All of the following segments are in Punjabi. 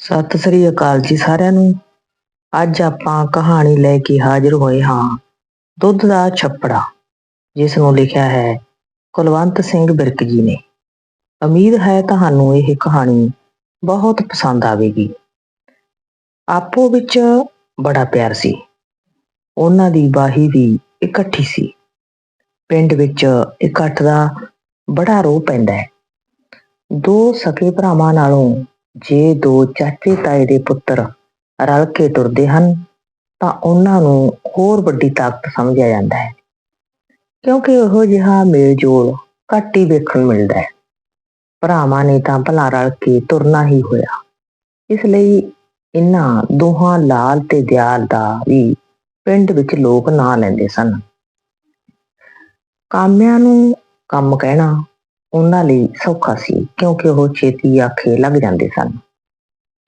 ਸਤਿ ਸ੍ਰੀ ਅਕਾਲ ਜੀ ਸਾਰਿਆਂ ਨੂੰ। ਅੱਜ ਆਪਾਂ ਕਹਾਣੀ ਲੈ ਕੇ ਹਾਜ਼ਰ ਹੋਏ ਹਾਂ, ਦੁੱਧ ਦਾ ਛੱਪੜਾ, ਜਿਸ ਨੂੰ ਲਿਖਿਆ ਹੈ ਕੁਲਵੰਤ ਸਿੰਘ ਬਿਰਕ ਜੀ ਨੇ। ਉਮੀਦ ਹੈ ਤੁਹਾਨੂੰ ਇਹ ਕਹਾਣੀ ਬਹੁਤ ਪਸੰਦ ਆਵੇਗੀ। ਆਪੋ ਵਿੱਚ ਬੜਾ ਪਿਆਰ ਸੀ। ਉਹਨਾਂ ਦੀ ਬਾਹੀ ਵੀ ਇਕੱਠੀ ਸੀ। ਪਿੰਡ ਵਿੱਚ ਇਕੱਠ ਦਾ ਬੜਾ ਰੋਹ ਪੈਂਦਾ ਹੈ। ਦੋ ਸਕੇ ਭਰਾਵਾਂ ਨਾਲੋਂ ਜੇ ਦੋ ਚਾਚੇ ਤਾਏ ਦੇ ਪੁੱਤਰ ਰਲ ਕੇ ਤੁਰਦੇ ਹਨ, ਤਾਂ ਉਹਨਾਂ ਨੂੰ ਹੋਰ ਵੱਡੀ ਤਾਕਤ ਸਮਝਿਆ ਜਾਂਦਾ ਹੈ। ਕਿਉਂਕਿ ਉਹੋ ਜਿਹਾ ਮੇਲ ਜੋਲ ਘੱਟ ਹੀ ਵੇਖਣ ਨੂੰ ਮਿਲਦਾ ਹੈ। ਭਰਾਵਾਂ ਨੇ ਤਾਂ ਭਲਾ ਰਲ ਕੇ ਤੁਰਨਾ ਹੀ ਹੋਇਆ। ਇਸ ਲਈ ਇਹਨਾਂ ਦੋਹਾਂ ਲਾਲ ਤੇ ਦਿਆਲ ਦਾ ਵੀ ਪਿੰਡ ਵਿੱਚ ਲੋਕ ਨਾਂ ਲੈਂਦੇ ਸਨ। ਕਾਮਿਆਂ ਨੂੰ ਕੰਮ ਕਹਿਣਾ ਉਹਨਾਂ ਲਈ ਸੌਖਾ ਸੀ, ਕਿਉਂਕਿ ਉਹ ਛੇਤੀ ਆਖੇ ਲੱਗ ਜਾਂਦੇ ਸਨ।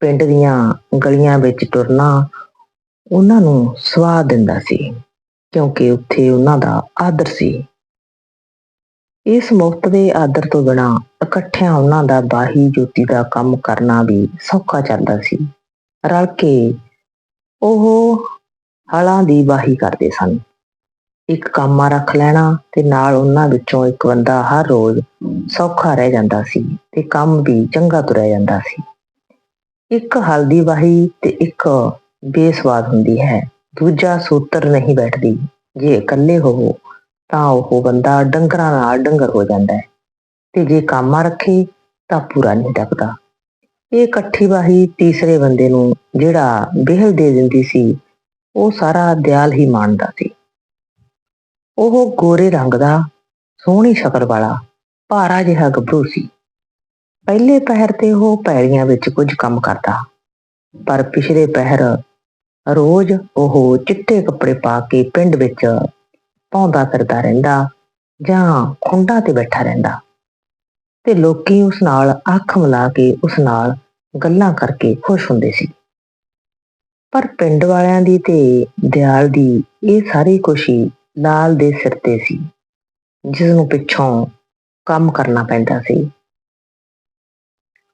ਪਿੰਡ ਦੀਆਂ ਗਲੀਆਂ ਵਿੱਚ ਤੁਰਨਾ ਉਹਨਾਂ ਨੂੰ ਸਵਾਦ ਦਿੰਦਾ ਸੀ, ਕਿਉਂਕਿ ਉੱਥੇ ਉਹਨਾਂ ਦਾ ਆਦਰ ਸੀ। ਇਸ ਮੁਫਤ ਦੇ ਆਦਰ ਤੋਂ ਬਿਨਾ ਇਕੱਠਿਆਂ ਉਹਨਾਂ ਦਾ ਬਾਹੀ ਜੋਤੀ ਦਾ ਕੰਮ ਕਰਨਾ ਵੀ ਸੌਖਾ ਚੱਲਦਾ ਸੀ। ਰਲ ਕੇ ਉਹ ਹਲਾਂ ਦੀ ਬਾਹੀ ਕਰਦੇ ਸਨ। ਇੱਕ ਕਾਮਾ ਰੱਖ ਲੈਣਾ ਤੇ ਨਾਲ ਉਹਨਾਂ ਵਿੱਚੋਂ ਇੱਕ ਬੰਦਾ ਹਰ ਰੋਜ਼ ਸੌਖਾ ਰਹਿ ਜਾਂਦਾ ਸੀ ਤੇ ਕੰਮ ਵੀ ਚੰਗਾ ਤੁਰਿਆ ਜਾਂਦਾ ਸੀ। ਇੱਕ ਹਲਦੀ ਵਾਹੀ ਤੇ ਇੱਕ ਬੇਸਵਾਦ ਹੁੰਦੀ ਹੈ। ਦੂਜਾ ਸੂਤਰ ਨਹੀਂ ਬੈਠਦੀ। ਜੇ ਇਕੱਲੇ ਹੋਵੋ ਤਾਂ ਉਹ ਬੰਦਾ ਡੰਗਰਾਂ ਨਾਲ ਡੰਗਰ ਹੋ ਜਾਂਦਾ ਹੈ ਤੇ ਜੇ ਕਾਮਾ ਰੱਖੇ ਤਾਂ ਪੂਰਾ ਨਹੀਂ ਟੱਕਦਾ ਇਹ ਇਕੱਠੀ ਵਾਹੀ ਤੀਸਰੇ ਬੰਦੇ ਨੂੰ ਜਿਹੜਾ ਬਿਹਲ ਦੇ ਦਿੰਦੀ ਸੀ, ਉਹ ਸਾਰਾ ਦਿਆਲ ਹੀ ਮਾਣਦਾ ਸੀ। ਉਹ ਗੋਰੇ ਰੰਗ ਦਾ, ਸੋਹਣੀ ਸ਼ਕਲ ਵਾਲਾ, ਭਾਰਾ ਜਿਹਾ ਗੱਭਰੂ ਸੀ। ਪਹਿਲੇ ਪਹਿਰ ਤੇ ਉਹ ਪੈਰੀਆਂ ਵਿੱਚ ਕੁਝ ਕੰਮ ਕਰਦਾ, ਪਰ ਪਿਛਲੇ ਪਹਿਰ ਰੋਜ਼ ਉਹ ਚਿੱਟੇ ਕੱਪੜੇ ਪਾ ਕੇ ਪਿੰਡ ਵਿੱਚ ਭੌਂਦਾ ਫਿਰਦਾ ਰਹਿੰਦਾ ਜਾਂ ਖੁੰਡਾਂ ਤੇ ਬੈਠਾ ਰਹਿੰਦਾ ਤੇ ਲੋਕੀ ਉਸ ਨਾਲ ਅੱਖ ਮਿਲਾ ਕੇ ਉਸ ਨਾਲ ਗੱਲਾਂ ਕਰਕੇ ਖੁਸ਼ ਹੁੰਦੇ ਸੀ। ਪਰ ਪਿੰਡ ਵਾਲਿਆਂ ਦੀ ਤੇ ਦਿਆਲ ਦੀ ਇਹ ਸਾਰੀ ਖੁਸ਼ੀ ਲਾਲ ਦੇ ਸਿਰ ਤੇ ਸੀ ਜਿਸ ਨੂੰ ਪਿੱਛੋਂ ਕੰਮ ਕਰਨਾ ਪੈਂਦਾ ਸੀ।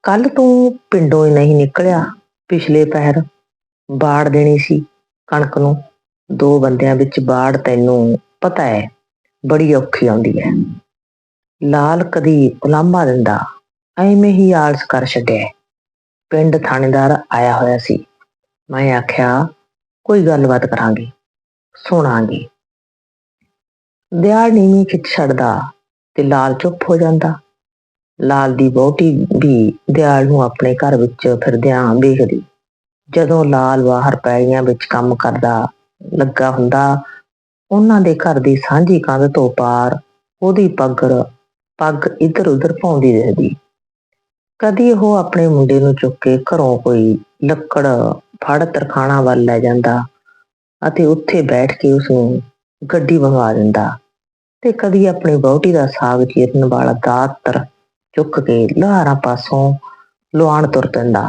ਕੱਲ ਤੂੰ ਪਿੰਡੋਂ ਹੀ ਨਹੀਂ ਨਿਕਲਿਆ। ਪਿਛਲੇ ਪਹਿਰ ਬਾੜ ਦੇਣੀ ਸੀ ਕਣਕ ਨੂੰ। ਦੋ ਬੰਦਿਆਂ ਵਿੱਚ ਬਾੜ ਤੈਨੂੰ ਪਤਾ ਹੈ, ਬੜੀ ਔਖੀ ਆਉਂਦੀ ਹੈ। ਲਾਲ ਕਦੀ ਉਲਾਂਭਾ ਦਿੰਦਾ, ਐਵੇਂ ਹੀ ਆਲਸ ਕਰ ਛੱਡਿਆ ਪਿੰਡ ਥਾਣੇਦਾਰ ਆਇਆ ਹੋਇਆ ਸੀ। ਮੈਂ ਆਖਿਆ, ਕੋਈ ਗੱਲਬਾਤ ਕਰਾਂਗੇ, ਸੁਣਾਂਗੇ। ਦਿਆਲ ਨੀਵੀਂ ਖਿੱਚ ਛੱਡਦਾ ਤੇ ਲਾਲ ਚੁੱਪ ਹੋ ਜਾਂਦਾ। ਲਾਲ ਦੀ ਬਹੁਤੀ ਵੀ ਦਿਆਲ ਨੂੰ ਆਪਣੇ ਘਰ ਵਿੱਚ ਫਿਰਦਿਆਂ ਵੇਖਦੀ। ਜਦੋਂ ਲਾਲ ਬਾਹਰ ਪੈੜੀਆਂ ਵਿੱਚ ਕੰਮ ਕਰਦਾ ਲੱਗਾ ਹੁੰਦਾ, ਉਹਨਾਂ ਦੇ ਘਰ ਦੀ ਸਾਂਝੀ ਕੰਧ ਤੋਂ ਪਾਰ ਉਹਦੀ ਪੱਗਰ, ਪੱਗ ਇੱਧਰ ਉੱਧਰ ਪਾਉਂਦੀ ਰਹਿੰਦੀ। ਕਦੀ ਉਹ ਆਪਣੇ ਮੁੰਡੇ ਨੂੰ ਚੁੱਕ ਕੇ ਘਰੋਂ ਕੋਈ ਲੱਕੜ, ਫੜ ਤਰਖਾਣਾ ਵੱਲ ਲੈ ਜਾਂਦਾ ਅਤੇ ਉੱਥੇ ਬੈਠ ਕੇ ਉਸ ਨੂੰ ਗੱਡੀ ਮੰਗਵਾ ਦਿੰਦਾ। ਤੇ ਕਦੀ ਆਪਣੀ ਬਹੁਟੀ ਦਾ ਸਾਗ ਚੀਰਨ ਵਾਲਾ ਦਾਤਰ ਚੁੱਕ ਕੇ ਲੋਹਾਰਾਂ ਪਾਸੋਂ ਲੁਆਣ ਤੁਰ ਪੈਂਦਾ।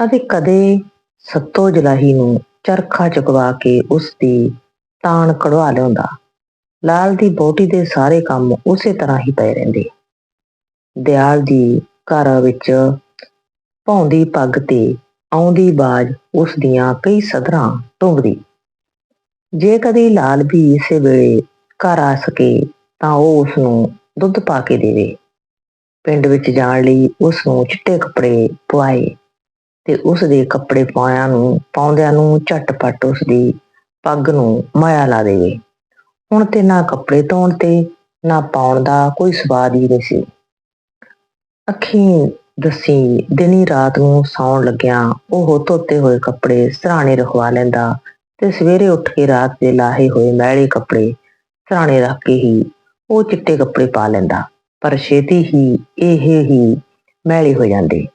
ਅਤੇ ਕਦੇ ਸੱਤੋ ਜਲਾਹੀ ਨੂੰ ਚਰਖਾ ਚੁਕਵਾ ਕੇ ਉਸ ਦੀ ਤਾਣ ਕਢਵਾ ਲਿਆਉਂਦਾ। ਲਾਲ ਦੀ ਬੋਟੀ ਦੇ ਸਾਰੇ ਕੰਮ ਉਸੇ ਤਰ੍ਹਾਂ ਹੀ ਪਏ ਰਹਿੰਦੇ। ਦਿਆਲ ਦੀ ਘਰ ਵਿੱਚ ਭੌਂਦੀ ਪੱਗ ਤੇ ਆਉਂਦੀ ਬਾਜ ਉਸ ਦੀਆਂ ਕਈ ਸਦਰਾਂ ਟੁੰਗਦੀ। ਜੇ ਕਦੀ ਲਾਲ ਵੀ ਇਸੇ ਵੇਲੇ ਘਰ ਆ ਸਕੇ ਤਾਂ ਉਹ ਉਸ ਨੂੰ ਦੁੱਧ ਪਾ ਕੇ ਦੇਵੇ। ਪਿੰਡ ਵਿੱਚ ਜਾਣ ਲਈ ਉਸ ਨੂੰ ਚਿੱਟੇ ਕੱਪੜੇ ਪਵਾਏ ਤੇ ਉਸ ਦੇ ਕੱਪੜੇ ਪਾਇਆਂ ਨੂੰ, ਪਾਉਂਦਿਆਂ ਨੂੰ ਝਟਪਟ ਉਸ ਦੀ ਪੱਗ ਨੂੰ ਮਾਇਆ ਲਾ ਦੇਵੇ। ਹੁਣ ਤੇ ਨਾ ਕੱਪੜੇ ਧੋਣ ਤੇ, ਨਾ ਪਾਉਣ ਦਾ ਕੋਈ ਸਵਾਦ ਹੀ ਨਹੀਂ ਸੀ। ਅੱਖੀਂ ਦਸੀ ਦਿਨੀ ਰਾਤ ਨੂੰ ਸੌਣ ਲੱਗਿਆਂ ਉਹ ਧੋਤੇ ਹੋਏ ਕੱਪੜੇ ਸਰਾਣੇ ਰਖਵਾ ਲੈਂਦਾ ਤੇ ਸਵੇਰੇ ਉੱਠ ਕੇ ਰਾਤ ਦੇ ਲਾਹੇ ਹੋਏ ਮੈਲੇ ਕੱਪੜੇ ਸਰਾਣੇ ਰੱਖ ਕੇ ਹੀ ਉਹ ਚਿੱਟੇ ਕੱਪੜੇ ਪਾ ਲੈਂਦਾ, ਪਰ ਛੇਤੀ ਹੀ ਇਹ ਹੀ ਮੈਲੇ ਹੋ ਜਾਂਦੇ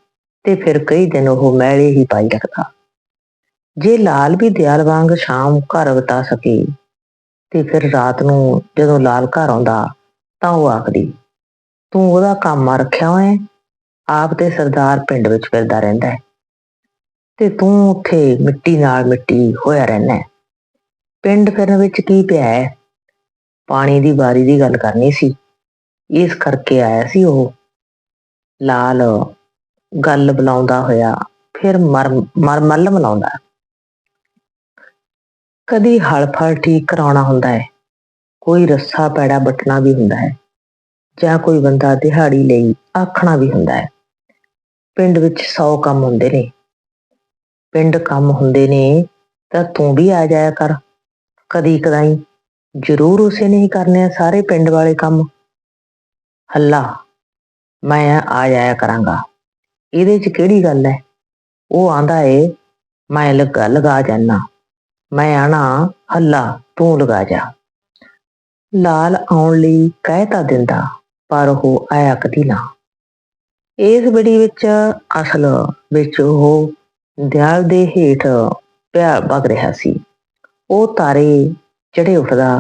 ਤੇ ਫਿਰ ਕਈ ਦਿਨ ਉਹ ਮੈਲੇ ਹੀ ਪਾਈ ਰੱਖਦਾ। ਜੇ ਲਾਲ ਵੀ ਦਿਆਲ ਵਾਂਗ ਸ਼ਾਮ ਘਰ ਬਤਾ ਸਕੇ ਤੇ ਫਿਰ ਰਾਤ ਨੂੰ ਜਦੋਂ ਲਾਲ ਘਰ ਆਉਂਦਾ ਤਾਂ ਉਹ ਆਖਦੀ, ਤੂੰ ਉਹਦਾ ਕੰਮ ਆ ਰੱਖਿਆ ਹੋਇਆ ਆਪ ਤੇ ਸਰਦਾਰ ਪਿੰਡ ਵਿੱਚ ਫਿਰਦਾ ਰਹਿੰਦਾ ਹੈ ਤੇ ਤੂੰ ਉੱਥੇ ਮਿੱਟੀ ਨਾਲ ਮਿੱਟੀ ਹੋਇਆ ਰਹਿਣਾ ਪਿੰਡ ਫਿਰਨ ਵਿੱਚ ਕੀ ਪਿਆ ਹੈ? ਪਾਣੀ ਦੀ ਵਾਰੀ ਦੀ ਗੱਲ ਕਰਨੀ ਸੀ। ਇਸ ਕਰਕੇ ਆਇਆ ਸੀ ਉਹ। ਲਾਲ ਗੱਲ ਬੁਲਾਉਂਦਾ ਹੋਇਆ, ਫਿਰ ਮਰ ਮਰ, ਮੱਲ ਮਨਾਉਂਦਾ ਕਦੀ ਹਲ ਫਲ ਠੀਕ ਕਰਾਉਣਾ ਹੁੰਦਾ ਹੈ। ਕੋਈ ਰੱਸਾ ਪੈੜਾ ਬਟਣਾ ਵੀ ਹੁੰਦਾ ਹੈ। ਜਾਂ ਕੋਈ ਬੰਦਾ ਦਿਹਾੜੀ ਲਈ ਆਖਣਾ ਵੀ ਹੁੰਦਾ ਹੈ। ਪਿੰਡ ਵਿੱਚ 100 ਕੰਮ ਹੁੰਦੇ ਨੇ। ਪਿੰਡ ਕੰਮ ਹੁੰਦੇ ਨੇ ਤਾਂ ਤੂੰ ਵੀ ਆ ਜਾਇਆ ਕਰ। ਕਦੀ ਕਦਾਈ ਜ਼ਰੂਰ ਉਸੇ ਨੇ ਹੀ ਕਰਨੇ ਆ, ਸਾਰੇ ਪਿੰਡ ਵਾਲੇ ਕੰਮ। ਹੱਲਾ ਮੈਂ ਆ ਜਾਇਆ ਕਰਾਂਗਾ। ਇਹਦੇ 'ਚ ਕਿਹੜੀ ਗੱਲ ਹੈ ਉਹ ਆਂਦਾ ਏ, ਮੈਂ ਲਗਾ ਲਗਾ ਜਾਨਾ। ਮੈਂ ਆਣਾ ਹੱਲਾ ਤੂੰ ਲਗਾ ਜਾ। ਲਾਲ ਆਉਣ ਲਈ ਕਹਿ ਤਾਂ ਦਿੰਦਾ, ਪਰ ਉਹ ਆਇਆ ਕਦੀ ਨਾ। ਇਸ ਬੜੀ ਵਿੱਚ ਅਸਲ ਵਿੱਚ ਉਹ ਦਿਆਲ ਦੇ ਹੇਠ ਪਿਆ ਵਗ ਰਿਹਾ ਸੀ। ਉਹ ਤਾਰੇ ਚੜੇ ਉੱਠਦਾ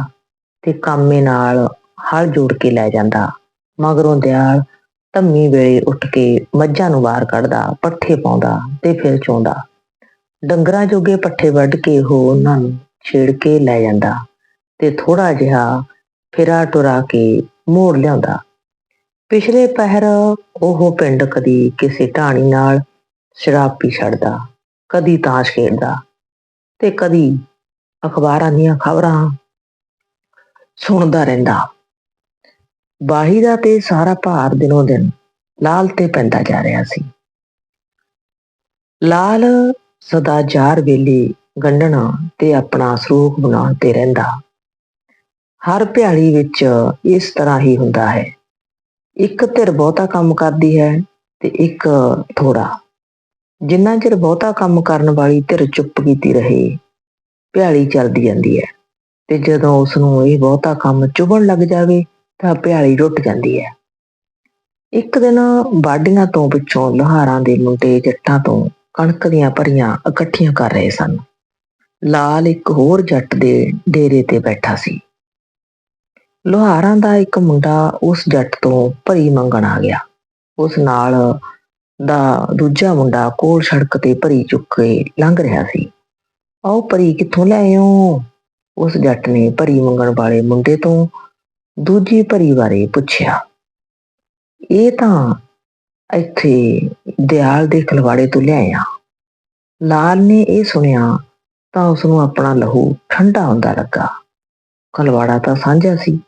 ਤੇ ਕਾਮੇ ਨਾਲ ਹਲ ਜੋੜ ਕੇ ਲੈ ਜਾਂਦਾ। ਮਗਰੋਂ ਦਿਆਲ ਧੰਮੀ ਵੇਲੇ ਉੱਠ ਕੇ ਮੱਝਾਂ ਨੂੰ ਬਾਹਰ ਕੱਢਦਾ, ਪੱਠੇ ਪਾਉਂਦਾ ਤੇ ਫਿਰ ਚੋਂਦਾ। ਡੰਗਰਾਂ ਜੋਗੇ ਪੱਠੇ ਵੱਢ ਕੇ ਉਹ ਉਹਨਾਂ ਨੂੰ ਛੇੜ ਕੇ ਲੈ ਜਾਂਦਾ ਤੇ ਥੋੜਾ ਜਿਹਾ ਫਿਰਾ ਟੁਰਾ ਕੇ ਮੋੜ ਲਿਆਉਂਦਾ। ਪਿਛਲੇ ਪਹਿਰ ਉਹ ਪਿੰਡ ਕਦੀ ਕਿਸੇ ਢਾਣੀ ਨਾਲ ਸ਼ਰਾਬ ਪੀ ਛੱਡਦਾ, ਕਦੀ ਤਾਸ਼ ਖੇਡਦਾ ਤੇ ਕਦੀ ਅਖਬਾਰਾਂ ਦੀਆਂ ਖਬਰਾਂ ਸੁਣਦਾ ਰਹਿੰਦਾ। ਬਾਹੀ ਦਾ ਤੇ ਸਾਰਾ ਭਾਰ ਦਿਨੋਂ ਦਿਨ ਲਾਲ ਤੇ ਪੈਂਦਾ ਜਾ ਰਿਹਾ ਸੀ। ਲਾਲ ਸਦਾ ਜਾਰ ਵੇਲੇ ਗੰਢਣਾ ਤੇ ਆਪਣਾ ਸਰੂਪ ਬਣਾਉਣ ਤੇ ਰਹਿੰਦਾ। ਹਰ ਭਿਆਲੀ ਵਿੱਚ ਇਸ ਤਰ੍ਹਾਂ ਹੀ ਹੁੰਦਾ ਹੈ। ਇੱਕ ਧਿਰ ਬਹੁਤਾ ਕੰਮ ਕਰਦੀ ਹੈ ਤੇ ਇੱਕ ਥੋੜਾ ਜਿੰਨਾ ਚਿਰ ਬਹੁਤਾ ਕੰਮ ਕਰਨ ਵਾਲੀ ਧਿਰ ਚੁੱਪ ਕੀਤੀ ਰਹੇ ਭਿਆਲੀ ਚੱਲਦੀ ਜਾਂਦੀ ਹੈ। ਤੇ ਜਦੋਂ ਉਸ ਨੂੰ ਇਹ ਬਹੁਤਾ ਕੰਮ ਚੁਭਣ ਲੱਗ ਜਾਵੇ, ਤਾਂ ਭਿਆਲੀ ਟੁੱਟ ਜਾਂਦੀ ਹੈ। ਇੱਕ ਦਿਨ ਬਾਡੀਆਂ ਤੋਂ ਪਿੱਛੋਂ ਲੋਹਾਰਾਂ ਦੇ ਮੁੰਡੇ ਜੱਟਾਂ ਤੋਂ ਕਣਕ ਦੀਆਂ ਭਰੀਆਂ ਇਕੱਠੀਆਂ ਕਰ ਰਹੇ ਸਨ। ਲਾਲ ਇੱਕ ਹੋਰ ਜੱਟ ਦੇ ਡੇਰੇ ਤੇ ਬੈਠਾ ਸੀ। ਲੋਹਾਰਾਂ ਦਾ ਇੱਕ ਮੁੰਡਾ ਉਸ ਜੱਟ ਤੋਂ ਭਰੀ ਮੰਗਣ ਆ ਗਿਆ। ਉਸ ਨਾਲ ਦਾ ਦੂਜਾ ਮੁੰਡਾ ਕੋਲ ਸੜਕ ਤੇ ਭਰੀ ਚੁੱਕ ਕੇ ਲੰਘ ਰਿਹਾ ਸੀ। ਆਓ ਪਰੀ ਕਿੱਥੋਂ ਲੈ ਆਇਓ? ਉਸ ਜੱਟ ਨੇ ਭਰੀ ਮੰਗਣ ਵਾਲੇ ਮੁੰਡੇ ਤੋਂ ਦੂਜੀ ਭਰੀ ਬਾਰੇ ਪੁੱਛਿਆ। ਇਹ ਤਾਂ ਇੱਥੇ ਦਿਆਲ ਦੇ ਖਲਵਾੜੇ ਤੋਂ ਲਿਆਇਆ ਲਾਲ ਨੇ ਇਹ ਸੁਣਿਆ ਤਾਂ ਉਸ ਨੂੰ ਆਪਣਾ ਲਹੂ ਠੰਡਾ ਹੁੰਦਾ ਲੱਗਾ। ਖਲਵਾੜਾ ਤਾਂ ਸਾਂਝਾ ਸੀ,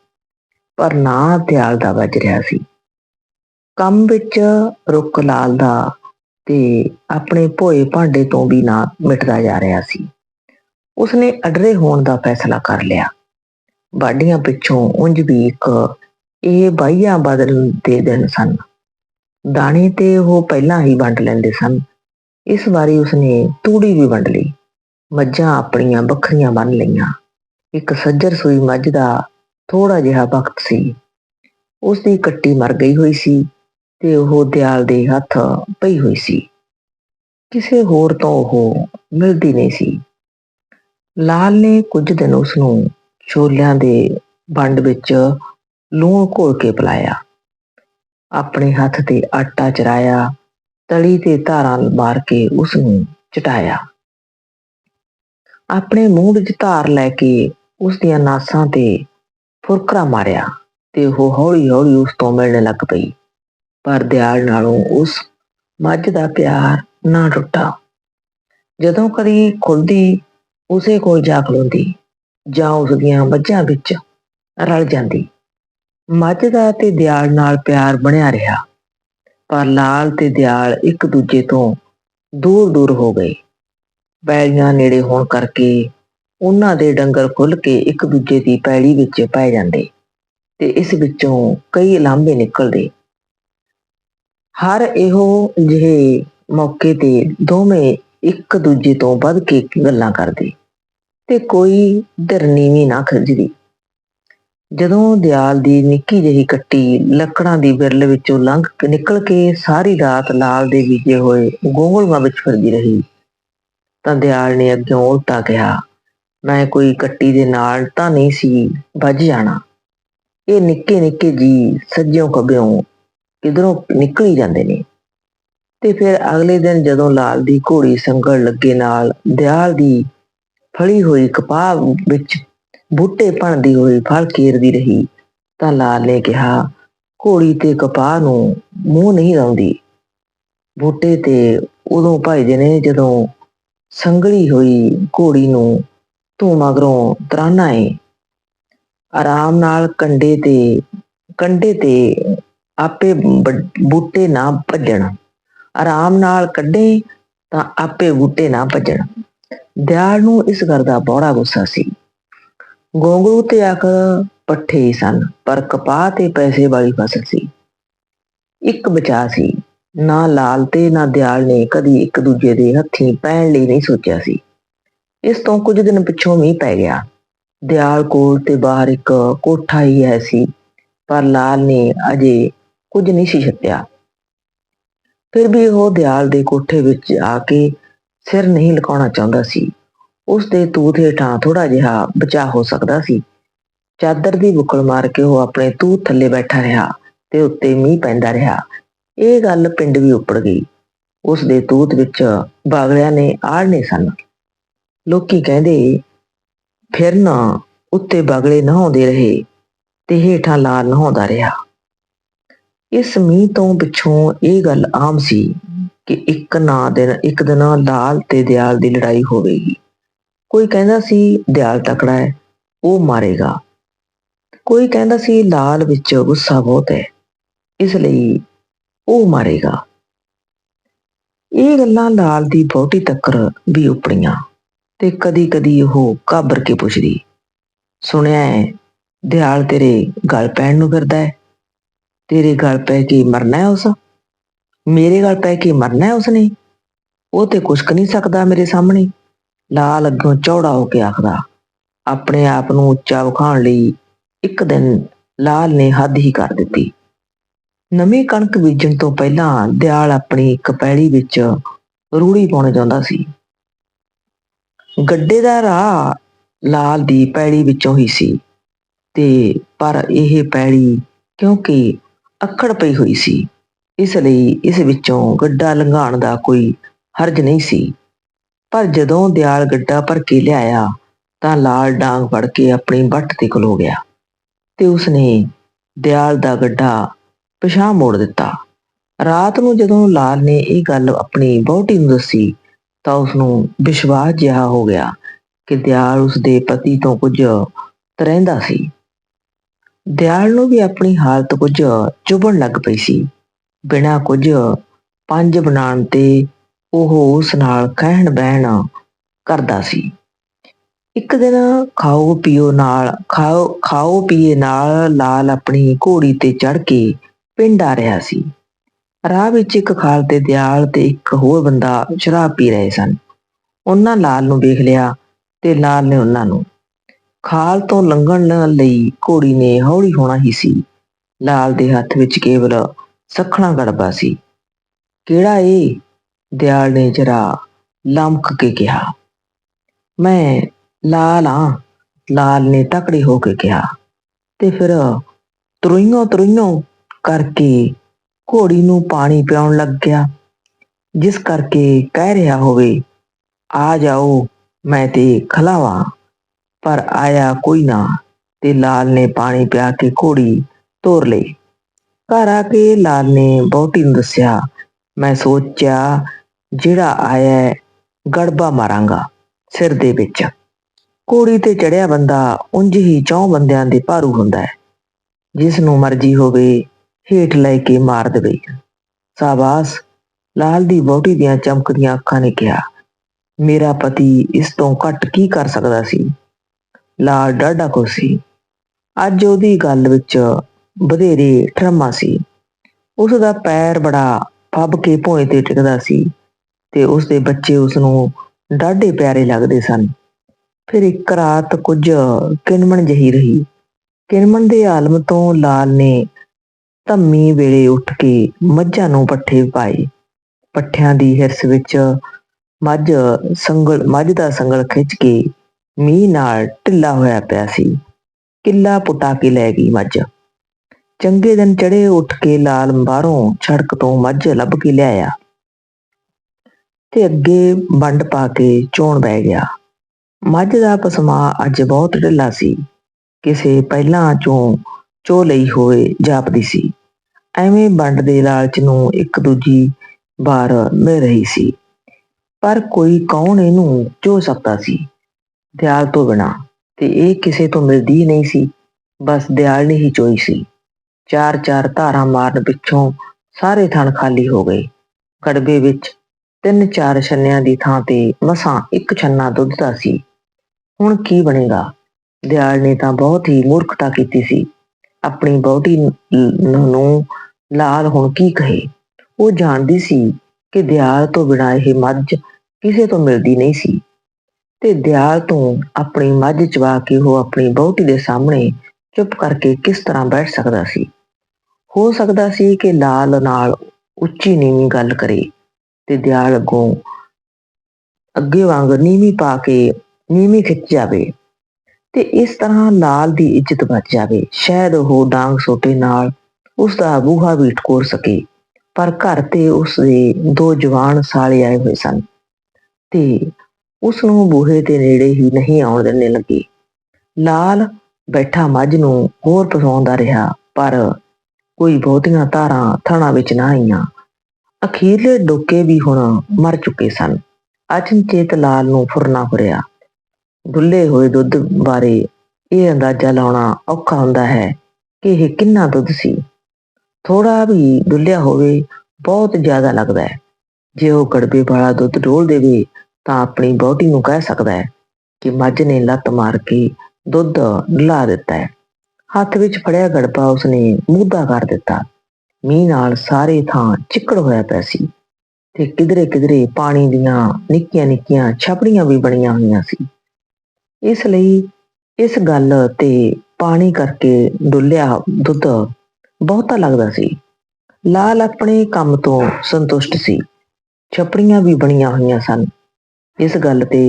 ਪਰ ਨਾ ਦਿਆਲ ਦਾ ਵੱਜ ਰਿਹਾ ਸੀ। ਕੰਮ ਵਿੱਚ ਰੁੱਕ ਲਾਲ ਦਾ ਤੇ ਆਪਣੇ ਭੋਏ ਭਾਂਡੇ ਤੋਂ ਵੀ ਨਾ ਮਿਟਦਾ ਜਾ ਰਿਹਾ ਸੀ। ਉਸਨੇ ਅਡਰੇ ਹੋਣ ਦਾ ਫੈਸਲਾ ਕਰ ਲਿਆ। ਬਾਡੀਆਂ ਪਿੱਛੋਂ ਉਂਝ ਵੀ ਇੱਕ ਇਹ ਬਾਈਆਂ ਬਦਲ ਦੇ ਦਿਨ ਸਨ। ਦਾਣੇ ਤੇ ਉਹ ਪਹਿਲਾਂ ਹੀ ਵੰਡ ਲੈਂਦੇ ਸਨ। ਇਸ ਵਾਰੀ ਉਸਨੇ ਤੂੜੀ ਵੀ ਵੰਡ ਲਈ। ਮੱਝਾਂ ਆਪਣੀਆਂ ਵੱਖਰੀਆਂ ਬੰਨ ਲਈਆਂ। ਇੱਕ ਸੱਜਰ ਸੂਈ ਮੱਝ ਦਾ ਥੋੜਾ ਜਿਹਾ ਵਕਤ ਸੀ। ਉਸ ਦੀ ਕੱਟੀ ਮਰ ਗਈ ਹੋਈ ਸੀ ਤੇ ਉਹ ਦਿਆਲ ਦੇ ਹੱਥ ਪਈ ਹੋਈ ਸੀ। ਕਿਸੇ ਹੋਰ ਤੋਂ ਉਹ ਮਿਲਦੀ ਨਹੀਂ ਸੀ। ਲਾਲ ਨੇ ਕੁਝ ਦਿਨ ਉਸ ਨੂੰ ਛੋਲਿਆਂ ਦੇ ਵੰਡ ਵਿੱਚ ਲੂਣ ਘੋਲ ਕੇ ਪਿਲਾਇਆ। ਆਪਣੇ ਹੱਥ ਤੇ ਆਟਾ ਚਰਾਇਆ, ਤਲੀ ਤੇ ਧਾਰਾਂ ਮਾਰ ਕੇ ਉਸ ਨੂੰ ਚਟਾਇਆ। ਆਪਣੇ ਮੂੰਹ ਵਿੱਚ ਧਾਰ ਲੈ ਕੇ ਉਸ ਦੀਆਂ ਨਾਸਾਂ ਤੇ ਫੁਰਕਰਾ ਮਾਰਿਆ ਤੇ ਉਹ ਹੌਲੀ ਹੌਲੀ ਉਸ ਤੋਂ ਮਿਲਣ ਲੱਗ ਪਈ। ਪਰ ਦਿਆਲ ਨਾਲੋਂ ਉਸ ਮੱਝ ਦਾ ਪਿਆਰ ਨਾ ਟੁੱਟਾ। ਜਦੋਂ ਕਦੀ ਖੁੱਲਦੀ ਉਸੇ ਕੋਲ ਜਾ ਖਲੋਂਦੀ ਜਾਂ ਉਸ ਦੀਆਂ ਮੱਝਾਂ ਵਿੱਚ ਰਲ ਜਾਂਦੀ। ਮੱਝ ਦਾ ਤੇ ਦਿਆਲ ਨਾਲ ਪਿਆਰ ਬਣਿਆ ਰਿਹਾ, ਪਰ ਲਾਲ ਤੇ ਦਿਆਲ ਇੱਕ ਦੂਜੇ ਤੋਂ ਦੂਰ ਦੂਰ ਹੋ ਗਏ। ਪੈਲੀਆਂ ਨੇੜੇ ਹੋਣ ਕਰਕੇ ਉਹਨਾਂ ਦੇ ਡੰਗਰ ਖੁੱਲ ਕੇ ਇੱਕ ਦੂਜੇ ਦੀ ਪੈਲੀ ਵਿੱਚ ਪੈ ਜਾਂਦੇ ਤੇ ਇਸ ਵਿੱਚੋਂ ਕਈ ਲਾਂਭੇ ਨਿਕਲਦੇ। ਹਰ ਇਹੋ ਜਿਹੇ ਮੌਕੇ ਤੇ ਦੋਵੇਂ ਇੱਕ ਦੂਜੇ ਤੋਂ ਵੱਧ ਕੇ ਗੱਲਾਂ ਕਰਦੇ। ਤੇ ਕੋਈ ਧਰਨੀ ਨਾ ਖਿੱਚਦੀ ਜਦੋਂ ਦਿਆਲ ਦੀ ਨਿੱਕੀ ਜਿਹੀ ਕੱਟੀ ਲੱਕੜਾਂ ਦੀ ਬਿਰਲ ਵਿੱਚੋਂ ਲੰਘ ਕੇ ਨਿਕਲ ਕੇ ਸਾਰੀ ਰਾਤ ਲਾਲ ਦੇ ਬੀਜੇ ਹੋਏ ਗੋਂਗਲੂਆਂ ਵਿੱਚ ਫਿਰਦੀ ਰਹੀ, ਤਾਂ ਦਿਆਲ ਨੇ ਅੱਗੋਂ ਉਲਟਾ ਕਿਹਾ, ਮੈਂ ਕੋਈ ਕੱਟੀ ਦੇ ਨਾਲ ਤਾਂ ਨਹੀਂ ਸੀ ਵੱਜ ਜਾਣਾ। ਇਹ ਨਿੱਕੇ ਨਿੱਕੇ ਜੀ ਸੱਜਿਓਂ ਖੱਬਿਓਂ ਕਿਧਰੋਂ ਨਿਕਲ ਹੀ ਜਾਂਦੇ ਨੇ। ਤੇ ਫਿਰ ਅਗਲੇ ਦਿਨ ਜਦੋਂ ਲਾਲ ਦੀ ਘੋੜੀ ਸੰਗਲ ਲੱਗੇ ਨਾਲ, ਦਿਆਲ ਦੀ ਫਲੀ ਹੋਈ ਕਪਾਹ ਵਿੱਚ ਬੂਟੇ ਭਣਦੀ ਹੋਈ ਫਲ ਕੇਰਦੀ ਰਹੀ, ਤਾਂ ਲਾਲ ਨੇ ਕਿਹਾ, ਘੋੜੀ ਤੇ ਕਪਾਹ ਨੂੰ ਮੂੰਹ ਨਹੀਂ ਲਾਉਂਦੀ। ਬੂਟੇ ਤੇ ਉਦੋਂ ਭਾਈ ਨੇ ਜਦੋਂ ਸੰਗਲੀ ਹੋਈ ਘੋੜੀ ਨੂੰ ਤੂੰ ਮਗਰੋਂ ਤਰਾਨਾ ਏ, ਆਰਾਮ ਨਾਲ ਕੰਡੇ ਤੇ ਕੰਡੇ ਤੇ ਆਪੇ ਬੂਟੇ ਨਾ ਭੱਜਣ। ਆਰਾਮ ਨਾਲ ਕੱਢੇ ਤਾਂ ਆਪੇ ਬੂਟੇ ਨਾ ਭੱਜਣ। ਦਿਆਲ ਨੂੰ ਇਸ ਗੱਲ ਦਾ ਬੜਾ ਗੁੱਸਾ ਸੀ। ਗੋਂਗਲੂ ਤੇ ਆਖਰ ਪੱਠੇ ਹੀ ਸਨ, ਪਰ ਕਪਾਹ ਤੇ ਪੈਸੇ ਵਾਲੀ ਫਸਲ ਸੀ। ਇੱਕ ਬਚਾ ਸੀ, ਨਾ ਲਾਲ ਤੇ ਨਾ ਦਿਆਲ ਨੇ ਕਦੀ ਇੱਕ ਦੂਜੇ ਦੇ ਹੱਥੀਂ ਪੈਣ ਲਈ ਨਹੀਂ ਸੋਚਿਆ ਸੀ। ਇਸ ਤੋਂ ਕੁਝ ਦਿਨ ਪਿੱਛੋਂ ਮੀਂਹ ਪੈ ਗਿਆ। ਦਿਆਲ ਕੋਲ ਤੇ ਬਾਹਰ ਇੱਕ ਕੋਠਾ ਹੀ ਹੈ ਸੀ, ਪਰ ਲਾਲ ਨੇ ਅਜੇ ਕੁਝ ਨਹੀਂ ਸੀ ਛੱਤਿਆ ਫਿਰ ਵੀ ਉਹ ਦਿਆਲ ਦੇ ਕੋਠੇ ਵਿੱਚ ਆ ਕੇ ਸਿਰ ਨਹੀਂ ਲਗਾਉਣਾ ਚਾਹੁੰਦਾ ਸੀ। ਉਸ ਦੇ ਤੂਤ ਹੇਠਾਂ ਥੋੜਾ ਜਿਹਾ ਬਚਾ ਹੋ ਸਕਦਾ ਸੀ। ਚਾਦਰ ਦੀ ਬੁੱਕਲ ਮਾਰ ਕੇ ਉਹ ਆਪਣੇ ਤੂਤ ਥੱਲੇ ਬੈਠਾ ਰਿਹਾ ਤੇ ਉੱਤੇ ਮੀਂਹ ਪੈਂਦਾ ਰਿਹਾ। ਇਹ ਗੱਲ ਪਿੰਡ ਵੀ ਉੱਪੜ ਗਈ। ਉਸ ਦੇ ਤੂਤ ਵਿੱਚ ਬਾਗੜਿਆਂ ਨੇ ਆੜਨੇ ਸਨ। ਲੋਕੀ ਕਹਿੰਦੇ, ਫਿਰ ਨਾ ਉੱਤੇ ਬਾਗਲੇ ਨਹਾਉਂਦੇ ਰਹੇ ਤੇ ਹੇਠਾਂ ਲਾਲ ਨਹਾਉਂਦਾ ਰਿਹਾ। ਇਸ ਮੀਂਹ ਤੋਂ ਪਿੱਛੋਂ ਇਹ ਗੱਲ ਆਮ ਸੀ ਕਿ ਇੱਕ ਨਾ ਦਿਨ, ਇੱਕ ਦਿਨ ਲਾਲ ਤੇ ਦਿਆਲ ਦੀ ਲੜਾਈ ਹੋਵੇਗੀ। ਕੋਈ ਕਹਿੰਦਾ ਸੀ ਦਿਆਲ ਤਕੜਾ ਹੈ, ਉਹ ਮਾਰੇਗਾ। ਕੋਈ ਕਹਿੰਦਾ ਸੀ ਲਾਲ ਵਿੱਚ ਗੁੱਸਾ ਬਹੁਤ ਹੈ, ਇਸ ਲਈ ਉਹ ਮਾਰੇਗਾ। ਇਹ ਗੱਲਾਂ ਲਾਲ ਦੀ ਬਹੁਤੀ ਤੱਕਰ ਵੀ ਉਪੜੀਆਂ ਤੇ ਕਦੀ-ਕਦੀ ਉਹ ਕਾਬਰ ਕੇ ਪੁੱਛਦੀ, ਸੁਣਿਆ ਹੈ, ਦਿਆਲ ਤੇਰੇ ਗਲ ਪੈਣ ਨੂੰ ਫਿਰਦਾ ਹੈ? ਤੇਰੇ ਗਲ ਪੈ ਕੇ ਮਰਨਾ ਹੈ ਉਸ? ਮੇਰੇ ਗਲ ਪੈ ਕੇ ਮਰਨਾ ਹੈ ਉਸਨੇ? ਉਹ ਤੇ ਕੁਛ ਨਹੀਂ ਸਕਦਾ ਮੇਰੇ ਸਾਹਮਣੇ। ਲਾਲ ਅੱਗੋਂ ਚੌੜਾ ਹੋ ਕੇ ਆਖਦਾ, ਆਪਣੇ ਆਪ ਨੂੰ ਉੱਚਾ ਵਿਖਾਉਣ ਲਈ ਇੱਕ ਦਿਨ ਲਾਲ ਨੇ ਹੱਦ ਹੀ ਕਰ ਦਿੱਤੀ। ਨਵੀਂ ਕਣਕ ਬੀਜਣ ਤੋਂ ਪਹਿਲਾਂ ਦਿਆਲ ਆਪਣੀ ਕਪੈਲੀ ਵਿੱਚ ਰੂੜੀ ਪਾਉਣ ਜਾਂਦਾ ਸੀ। ਗੱਡੇ ਦਾ ਰਾਹ ਲਾਲ ਦੀ ਪੈੜੀ ਵਿੱਚੋਂ ਹੀ ਸੀ ਤੇ ਪਰ ਇਹ ਪੈਲੀ ਕਿਉਂਕਿ ਅੱਖੜ ਪਈ ਹੋਈ ਸੀ। ਇਸ ਲਈ ਇਸ ਵਿੱਚੋਂ ਗੱਡਾ ਲੰਘਾਉਣ ਦਾ ਕੋਈ ਹਰਜ ਨਹੀਂ ਸੀ। ਪਰ ਜਦੋਂ ਦਿਆਲ ਗੱਡਾ ਭਰ ਕੇ ਲਿਆਇਆ, ਤਾਂ ਲਾਲ ਡਾਂਗ ਫੜ ਕੇ ਆਪਣੀ ਬੱਟ ਤੇ ਖਲੋ ਗਿਆ ਤੇ ਉਸਨੇ ਦਿਆਲ ਦਾ ਗੱਡਾ ਪਿਛਾਂਹ ਮੋੜ ਦਿੱਤਾ। ਰਾਤ ਨੂੰ ਜਦੋਂ ਲਾਲ ਨੇ ਇਹ ਗੱਲ ਆਪਣੀ ਬਹੁਟੀ ਨੂੰ ਦੱਸੀ, ਤਾਂ ਉਸ ਨੂੰ ਵਿਸ਼ਵਾਸ ਜਿਹਾ ਹੋ ਗਿਆ ਕਿ ਦਿਆਲ ਉਸ ਦੇ ਪਤੀ ਤੋਂ ਕੁਝ ਤਰਹਿੰਦਾ ਸੀ। ਦਿਆਲ ਨੂੰ ਵੀ ਆਪਣੀ ਹਾਲਤ ਕੁਝ ਚੁਭਣ ਲੱਗ ਪਈ ਸੀ। ਬਿਨਾਂ ਕੁਝ ਪੰਜ ਬਣਾਉਣ ਤੇ ਉਹ ਉਸ ਨਾਲ ਕਹਿਣ ਬਹਿਣ ਕਰਦਾ ਸੀ। ਇੱਕ ਦਿਨ ਖਾਓ ਪੀਓ ਨਾਲ, ਖਾਓ ਖਾਓ ਪੀਏ ਨਾਲ ਲਾਲ ਆਪਣੀ ਘੋੜੀ ਤੇ ਚੜ ਕੇ ਪਿੰਡ ਆ ਰਿਹਾ ਸੀ। ਰਾਹ ਵਿੱਚ ਇੱਕ ਖਾਲ ਤੇ ਦਿਆਲ ਤੇ ਇੱਕ ਹੋਰ ਬੰਦਾ ਸ਼ਰਾਬ ਪੀ ਰਹੇ ਸਨ। ਉਹਨਾਂ ਲਾਲ ਨੂੰ ਵੇਖ ਲਿਆ ਤੇ ਲਾਲ ਨੇ ਉਹਨਾਂ ਨੂੰ ਖਾਲ ਤੋਂ ਲੰਘਣ ਲਈ ਘੋੜੀ ਨੇ ਹੌਲੀ ਹੋਣਾ ਹੀ ਸੀ। ਲਾਲ ਦੇ ਹੱਥ ਵਿੱਚ ਕੇਵਲ ਸਖਣਾ ਗੜਬਾ ਸੀ। ਕਿਹੜਾ ਏ? ਦਿਆਲ ਨੇ ਜਰਾ ਲਮਕ ਕੇ ਕਿਹਾ। ਮੈਂ ਲਾਲ ਆ। ਲਾਲ ਨੇ ਤਕੜੇ ਹੋ ਕੇ ਕਿਹਾ। ਤੇ ਫਿਰ ਤਰੁਈਓ ਤਰੁਈਓ ਕਰਕੇ ਘੋੜੀ ਨੂੰ ਪਾਣੀ ਪਿਆਉਣ ਲੱਗ ਗਿਆ। ਜਿਸ ਕਰਕੇ ਕਹਿ ਰਿਹਾ ਹੋਵੇ, ਆ ਜਾਓ, ਮੈਂ ਤੇ ਖਲਾਵਾ। ਪਰ ਆਇਆ ਕੋਈ ਨਾ ਤੇ ਲਾਲ ਨੇ ਪਾਣੀ ਪਿਆ ਕੇ ਘੋੜੀ ਤੋਰ ਲਈ। ਘਰ ਆ ਕੇ ਲਾਲ ਨੇ ਬਹੁਤੀ ਨੂੰ ਦੱਸਿਆ, ਮੈਂ ਸੋਚਿਆ ਜਿਹੜਾ ਆਇਆ ਗੜਬਾ ਮਾਰਾਂਗਾ ਸਿਰ ਦੇ ਵਿੱਚ। ਘੋੜੀ ਤੇ ਚੜਿਆ ਬੰਦਾ ਉਂਝ ਹੀ ਚੌਂ ਬੰਦਿਆਂ ਦੇ ਭਾਰੂ ਹੁੰਦਾ ਹੈ। ਜਿਸ ਨੂੰ ਮਰਜ਼ੀ ਹੋਵੇ, ਹੇਠ ਲੈ ਕੇ ਮਾਰ ਦੇਵੇ। ਸਾਬਾਸ, ਲਾਲ ਦੀ ਵਹੁਟੀ ਦੀਆਂ ਚਮਕਦੀਆਂ ਅੱਖਾਂ ਨੇ ਕਿਹਾ, ਮੇਰਾ ਪਤੀ ਇਸ ਤੋਂ ਘੱਟ ਕੀ ਕਰ ਸਕਦਾ ਸੀ? ਲਾਲ ਡਾਢਾ ਖੁਸ਼ ਸੀ। ਅੱਜ ਉਹਦੀ ਗੱਲ ਵਿੱਚ ਵਧੇਰੇ ਠਰਮਾ ਸੀ। ਉਸ ਦਾ ਪੈਰ ਬੜਾ ਫੱਬ ਕੇ ਭੋਏ ਤੇ ਟਿਕਦਾ ਸੀ ਤੇ ਉਸ ਦੇ ਬੱਚੇ ਉਸ ਨੂੰ ਡਾਢੇ ਪਿਆਰੇ ਲੱਗਦੇ ਸਨ। ਫਿਰ ਇੱਕ ਰਾਤ ਕੁਝ ਕਿਣਮਣ ਜਹੀ ਰਹੀ। ਕਿਨਮਣ ਦੇ ਆਲਮ ਤੋਂ ਲਾਲ ਨੇ ਧੰਮੀ ਵੇਲੇ ਉੱਠ ਕੇ ਮੱਝਾਂ ਨੂੰ ਪੱਠੇ ਪਾਏ। ਪੱਠਿਆਂ ਦੀ ਹਿਰਸ ਵਿੱਚ ਮੱਝ ਸੰਗਲ ਮੱਝ ਦਾ ਸੰਗਲ ਖਿੱਚ ਕੇ ਮੀਂਹ ਨਾਲ ਢਿੱਲਾ ਹੋਇਆ ਪਿਆ ਸੀ। ਕਿੱਲਾ ਪੁੱਟਾ ਕੇ ਲੈ ਗਈ ਮੱਝ। ਚੰਗੇ ਦਿਨ ਚੜੇ ਉੱਠ ਕੇ ਲਾਲ ਬਾਹਰੋਂ ਛੜਕ ਤੋਂ ਮੱਝ ਲੱਭ ਕੇ ਲਿਆਇਆ। ਤੇ ਅੱਗੇ ਵੰਡ ਪਾ ਕੇ ਚੋਣ ਬਹਿ ਗਿਆ। ਮੱਝ ਦਾ ਪਸਮਾ ਅੱਜ ਬਹੁਤ ਢਿੱਲਾ ਸੀ। ਕਿਸੇ ਪਹਿਲਾਂ ਚੋਂ ਚੋ ਲਈ ਹੋਏ ਜਾਪਦੀ ਸੀ। ਐਵੇਂ ਵੰਡ ਦੇ ਲਾਲਚ ਨੂੰ ਇੱਕ ਦੂਜੀ ਵਾਰ ਮਿਲ ਰਹੀ ਸੀ। ਪਰ ਕੋਈ ਕੌਣ ਇਹਨੂੰ ਚੋ ਸਕਦਾ ਸੀ? ਦਿਆਲ ਤੋਂ ਬਿਨਾ ਤੇ ਇਹ ਕਿਸੇ ਤੋਂ ਮਿਲਦੀ ਹੀ ਨਹੀਂ ਸੀ। ਬਸ ਦਿਆਲ ਨੇ ਹੀ ਚੋਈ ਸੀ। ਚਾਰ ਚਾਰ ਧਾਰਾਂ ਮਾਰਨ ਪਿੱਛੋਂ ਸਾਰੇ ਥਣ ਖਾਲੀ ਹੋ ਗਏ। ਕੜਬੇ ਵਿੱਚ ਤਿੰਨ ਚਾਰ ਛੰਨਿਆਂ ਦੀ ਥਾਂ ਤੇ ਮਸਾਂ ਇੱਕ ਛੰਨਾ ਦੁੱਧ ਦਾ ਸੀ। ਹੁਣ ਕੀ ਬਣੇਗਾ? ਦਿਆਲ ਨੇ ਤਾਂ ਬਹੁਤ ਹੀ ਮੂਰਖਤਾ ਕੀਤੀ ਸੀ। ਆਪਣੀ ਬਹੁਤੀ ਨੂੰ ਲਾਲ ਹੁਣ ਕੀ ਕਹੇ? ਉਹ ਜਾਣਦੀ ਸੀ ਕਿ ਦਿਆਲ ਤੋਂ ਬਿਨਾਂ ਇਹ ਮੱਝ ਕਿਸੇ ਤੋਂ ਮਿਲਦੀ ਨਹੀਂ ਸੀ। ਤੇ ਦਿਆਲ ਤੋਂ ਆਪਣੀ ਮੱਝ ਚਵਾ ਕੇ ਉਹ ਆਪਣੀ ਬਹੁਤੀ ਦੇ ਸਾਹਮਣੇ ਚੁੱਪ ਕਰਕੇ ਕਿਸ ਤਰ੍ਹਾਂ ਬੈਠ ਸਕਦਾ ਸੀ? ਹੋ ਸਕਦਾ ਸੀ ਕਿ ਲਾਲ ਨਾਲ ਉੱਚੀ ਨੀਵੀਂ ਗੱਲ ਕਰੇ ਤੇ ਦਿਆਲ ਅੱਗੋਂ ਅੱਗੇ ਵਾਂਗ ਨੀਵੀਂ ਪਾ ਕੇ ਨੀਵੀਂ ਖਿੱਚ ਜਾਵੇ ਤੇ ਇਸ ਤਰ੍ਹਾਂ ਲਾਲ ਦੀ ਇੱਜ਼ਤ ਬਚ ਜਾਵੇ। ਸ਼ਾਇਦ ਉਹ ਡਾਂਗ ਸੋਟੇ ਨਾਲ ਉਸ ਦਾ ਬੂਹਾ ਵੀ ਟਕੋਰ ਸਕੇ, ਪਰ ਘਰ ਤੇ ਉਸ ਦੇ ਦੋ ਜਵਾਨ ਸਾਲੇ ਆਏ ਹੋਏ ਸਨ ਤੇ ਉਸ ਨੂੰ ਬੂਹੇ ਦੇ ਨੇੜੇ ਹੀ ਨਹੀਂ ਆਉਣ ਦੇਣੇ ਲੱਗੇ। ਲਾਲ ਬੈਠਾ ਮੱਝ ਨੂੰ ਹੋਰ ਪਸਾਉਂਦਾ ਰਿਹਾ, ਪਰ ਕੋਈ ਬਹੁਤੀਆਂ ਧਾਰਾਂ ਥਣਾ ਵਿੱਚ ਨਾ ਆਈਆਂ। ਅਖੀਰਲੇ ਡੋਕੇ ਵੀ ਹੁਣ ਮਰ ਚੁੱਕੇ ਸਨ। ਅਚਨਚੇਤ ਲਾਲ ਨੂੰ ਫੁਰਨਾ ਫੁਰਿਆ। ਡੁੱਲੇ ਹੋਏ ਦੁੱਧ ਬਾਰੇ ਇਹ ਅੰਦਾਜ਼ਾ ਲਾਉਣਾ ਔਖਾ ਹੁੰਦਾ ਹੈ ਕਿ ਇਹ ਕਿੰਨਾ ਦੁੱਧ ਸੀ। ਥੋੜਾ ਵੀ ਡੁੱਲਿਆ ਹੋਵੇ, ਬਹੁਤ ਜ਼ਿਆਦਾ ਲੱਗਦਾ ਹੈ। ਜੇ ਉਹ ਕੜਬੇ ਵਾਲਾ ਦੁੱਧ ਡੋਲ ਦੇਵੇ ਤਾਂ ਆਪਣੀ ਬੋਟੀ ਨੂੰ ਕਹਿ ਸਕਦਾ ਹੈ ਕਿ ਮੱਝ ਨੇ ਲੱਤ ਮਾਰ ਕੇ ਦੁੱਧ ਡਲਾ ਦਿੱਤਾ ਹੈ। ਹੱਥ ਵਿੱਚ ਫੜਿਆ ਗੜਬਾ ਉਸਨੇ ਮੂਧਾ ਕਰ ਦਿੱਤਾ। ਮੀਂਹ ਨਾਲ ਸਾਰੇ ਥਾਂ ਚਿੱਕੜ ਹੋਇਆ ਪਿਆ ਸੀ ਤੇ ਕਿਧਰੇ ਕਿਧਰੇ ਪਾਣੀ ਦੀਆਂ ਨਿੱਕੀਆਂ ਨਿੱਕੀਆਂ ਛਪੜੀਆਂ ਵੀ ਬਣੀਆਂ ਹੋਈਆਂ ਸੀ। ਇਸ ਲਈ ਇਸ ਗੱਲ ਤੇ ਪਾਣੀ ਕਰਕੇ ਡੁੱਲਿਆ ਦੁੱਧ ਬਹੁਤਾ ਲੱਗਦਾ ਸੀ। ਲਾਲ ਆਪਣੇ ਕੰਮ ਤੋਂ ਸੰਤੁਸ਼ਟ ਸੀ। ਛਪੜੀਆਂ ਵੀ ਬਣੀਆਂ ਹੋਈਆਂ ਸਨ। ਇਸ ਗੱਲ ਤੇ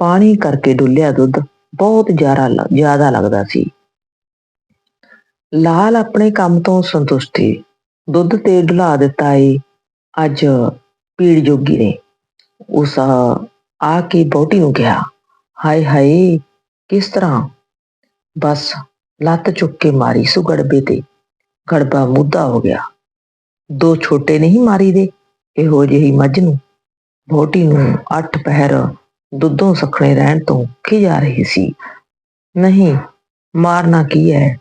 ਪਾਣੀ ਕਰਕੇ ਡੁੱਲਿਆ ਦੁੱਧ ਬਹੁਤ ਜ਼ਿਆਦਾ ਜ਼ਿਆਦਾ ਲੱਗਦਾ ਸੀ। ਲਾਲ ਆਪਣੇ ਕੰਮ ਤੋਂ ਸੰਤੁਸ਼ਟੀ ਦੁੱਧ ਤੇ ਢਲਾ ਦਿੱਤਾ ਏ, ਅੱਜ ਪੀੜ ਜੋਗੀ ਨੇ। ਉਸ ਆ ਕੇ ਬੋਟੀ ਨੂੰ ਕਿਹਾ, ਹਾਏ ਹਾਏ, ਕਿਸ ਤਰ੍ਹਾਂ? ਬਸ ਲੱਤ ਚੁੱਕ ਕੇ ਮਾਰੀ ਸੂ ਗੜਬੇ ਤੇ, ਗੜਬਾ ਮੁੱਦਾ ਹੋ ਗਿਆ। ਦੋ ਛੋਟੇ ਨਹੀਂ ਮਾਰੀ ਦੇ ਇਹੋ ਜਿਹੀ ਮੱਝ ਨੂੰ ਬੋਟੀ ਨੂੰ ਅੱਠ ਪਹਿਰ ਦੁੱਧੋਂ ਸਖਣੇ ਰਹਿਣ ਤੋਂ ਖਿਜਾ ਰਹੀ ਸੀ? ਨਹੀਂ, ਮਾਰਨਾ ਕੀ ਹੈ?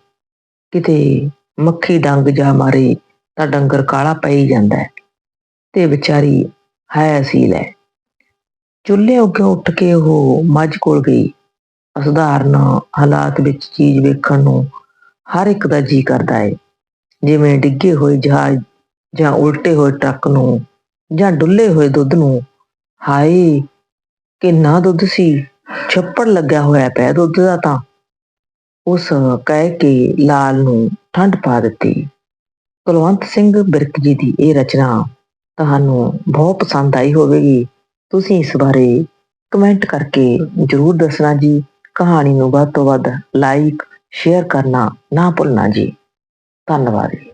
ਕਿਤੇ ਮੱਖੀ ਡੰਗ ਜਾ ਮਾਰੇ ਤਾਂ ਡੰਗਰ ਕਾਲਾ ਪੈ ਹੀ ਜਾਂਦਾ ਹੈ ਤੇ ਵਿਚਾਰੀ ਹੈ ਅਸੀਲ ਹੈ। ਚੁੱਲ੍ਹੇ ਉੱਗੇ ਉੱਠ ਕੇ ਉਹ ਮੱਝ ਕੋਲ ਗਈ। ਅਸਧਾਰਨ ਹਾਲਾਤ ਵਿੱਚ ਚੀਜ਼ ਵੇਖਣ ਨੂੰ ਹਰ ਇੱਕ ਦਾ ਜੀ ਕਰਦਾ ਹੈ। ਜਿਵੇਂ ਡਿੱਗੇ ਹੋਏ ਜਹਾਜ਼ ਜਾਂ ਉਲਟੇ ਹੋਏ ਟਰੱਕ ਨੂੰ ਜਾਂ ਡੁੱਲੇ ਹੋਏ ਦੁੱਧ ਨੂੰ ਹਾਏ, ਕਿੰਨਾ ਦੁੱਧ ਸੀ। ਛੱਪੜ ਲੱਗਿਆ ਹੋਇਆ ਪਿਆ ਦੁੱਧ ਦਾ ਤਾਂ। ਉਸ ਕਹਿ ਕੇ ਲਾਲ ਨੂੰ ਠੰਡ ਪਾ ਦਿੱਤੀ। ਕੁਲਵੰਤ ਸਿੰਘ ਬਿਰਕ ਜੀ ਦੀ ਇਹ ਰਚਨਾ ਤੁਹਾਨੂੰ ਬਹੁਤ ਪਸੰਦ ਆਈ ਹੋਵੇਗੀ। ਤੁਸੀਂ ਇਸ ਬਾਰੇ ਕਮੈਂਟ ਕਰਕੇ ਜਰੂਰ ਦੱਸਣਾ ਜੀ। ਕਹਾਣੀ ਨੂੰ ਵੱਧ ਤੋਂ ਵੱਧ ਲਾਈਕ, ਸ਼ੇਅਰ ਕਰਨਾ ਨਾ ਭੁੱਲਣਾ ਜੀ। ਧੰਨਵਾਦ ਜੀ।